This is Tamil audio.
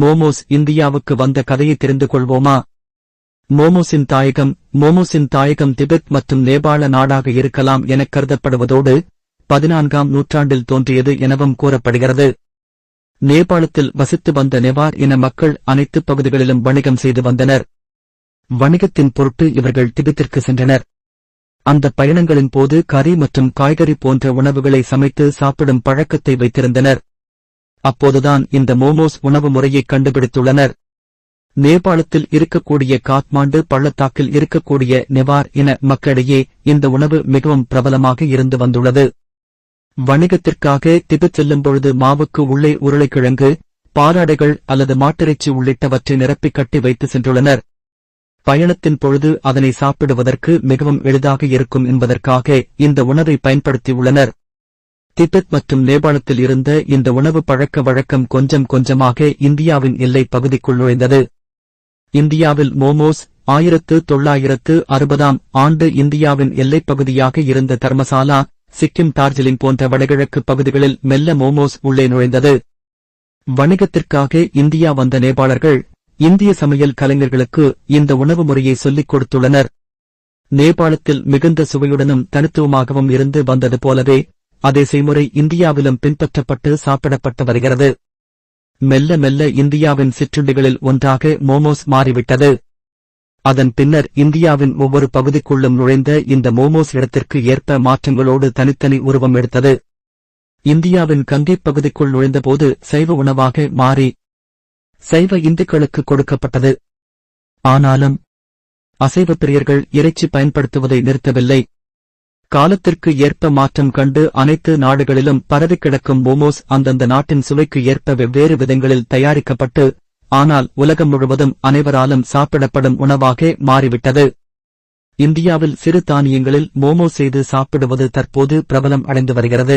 மோமோஸ் இந்தியாவுக்கு வந்த கதையை தெரிந்து கொள்வோமா மோமோஸின் தாயகம் மோமோஸின் தாயகம் திபெத் மற்றும் நேபாள நாடாக இருக்கலாம் எனக் கருதப்படுவதோடு பதினான்காம் நூற்றாண்டில் தோன்றியது எனவும் கூறப்படுகிறது. நேபாளத்தில் வசித்து வந்த நெவார் இன மக்கள் அனைத்து பகுதிகளிலும் வணிகம் செய்து வந்தனர். வணிகத்தின் பொருட்டு இவர்கள் திபெத்திற்கு சென்றனர். அந்த பயணங்களின் போது கறி மற்றும் காய்கறி போன்ற உணவுகளை சமைத்து சாப்பிடும் பழக்கத்தை வைத்திருந்தனர். அப்போதுதான் இந்த மோமோஸ் உணவு முறையை கண்டுபிடித்துள்ளனர். நேபாளத்தில் இருக்கக்கூடிய காத்மாண்டு பள்ளத்தாக்கில் இருக்கக்கூடிய நெவார் இன மக்களிடையே இந்த உணவு மிகவும் பிரபலமாக இருந்து வந்துள்ளது. வணிகத்திற்காக திபெத் செல்லும் பொழுது மாவுக்கு உள்ளே உருளைக்கிழங்கு பாலாடைகள் அல்லது மாட்டிறைச்சி உள்ளிட்டவற்றை நிரப்பி கட்டி வைத்து சென்றுள்ளனர். பயணத்தின் பொழுது அதனை சாப்பிடுவதற்கு மிகவும் எளிதாக இருக்கும் என்பதற்காக இந்த உணவை பயன்படுத்தியுள்ளனர். திபெத் மற்றும் நேபாளத்தில் இருந்த இந்த உணவு பழக்க வழக்கம் கொஞ்சம் கொஞ்சமாக இந்தியாவின் எல்லைப் பகுதிக்குள் நுழைந்தது. இந்தியாவில் மோமோஸ் ஆயிரத்து தொள்ளாயிரத்து அறுபதாம் ஆண்டு இந்தியாவின் எல்லைப் பகுதியாக இருந்த தர்மசாலா சிக்கிம் டார்ஜிலிங் போன்ற வடகிழக்கு பகுதிகளில் மெல்ல மோமோஸ் உள்ளே நுழைந்தது. வணிகத்திற்காக இந்தியா வந்த நேபாளர்கள் இந்திய சமையல் கலைஞர்களுக்கு இந்த உணவு முறையை சொல்லிக் கொடுத்துள்ளனர். நேபாளத்தில் மிகுந்த சுவையுடனும் தனித்துவமாகவும் இருந்து வந்தது போலவே அதே செய்முறை இந்தியாவிலும் பின்பற்றப்பட்டு சாப்பிடப்பட்டு வருகிறது. மெல்ல மெல்ல இந்தியாவின் சிற்றுண்டிகளில் ஒன்றாக மோமோஸ் மாறிவிட்டது. அதன் பின்னர் இந்தியாவின் ஒவ்வொரு பகுதிக்குள்ளும் நுழைந்த இந்த மோமோஸ் இடத்திற்கு ஏற்ப மாற்றங்களோடு தனித்தனி உருவம் எடுத்தது. இந்தியாவின் கங்கை பகுதிக்குள் நுழைந்தபோது சைவ உணவாக மாறி சைவ இந்துக்களுக்கு கொடுக்கப்பட்டது. ஆனாலும் அசைவ பிரியர்கள் இறைச்சி பயன்படுத்துவதை நிறுத்தவில்லை. காலத்திற்கு ஏற்ப மாற்றம் கண்டு அனைத்து நாடுகளிலும் பரவி கிடக்கும் மோமோஸ் அந்தந்த நாட்டின் சுவைக்கு ஏற்ப வெவ்வேறு விதங்களில் தயாரிக்கப்பட்டு ஆனால் உலகம் முழுவதும் அனைவராலும் சாப்பிடப்படும் உணவாக மாறிவிட்டது. இந்தியாவில் சிறு தானியங்களில் மோமோ செய்து சாப்பிடுவது தற்போது பிரபலம் அடைந்து வருகிறது.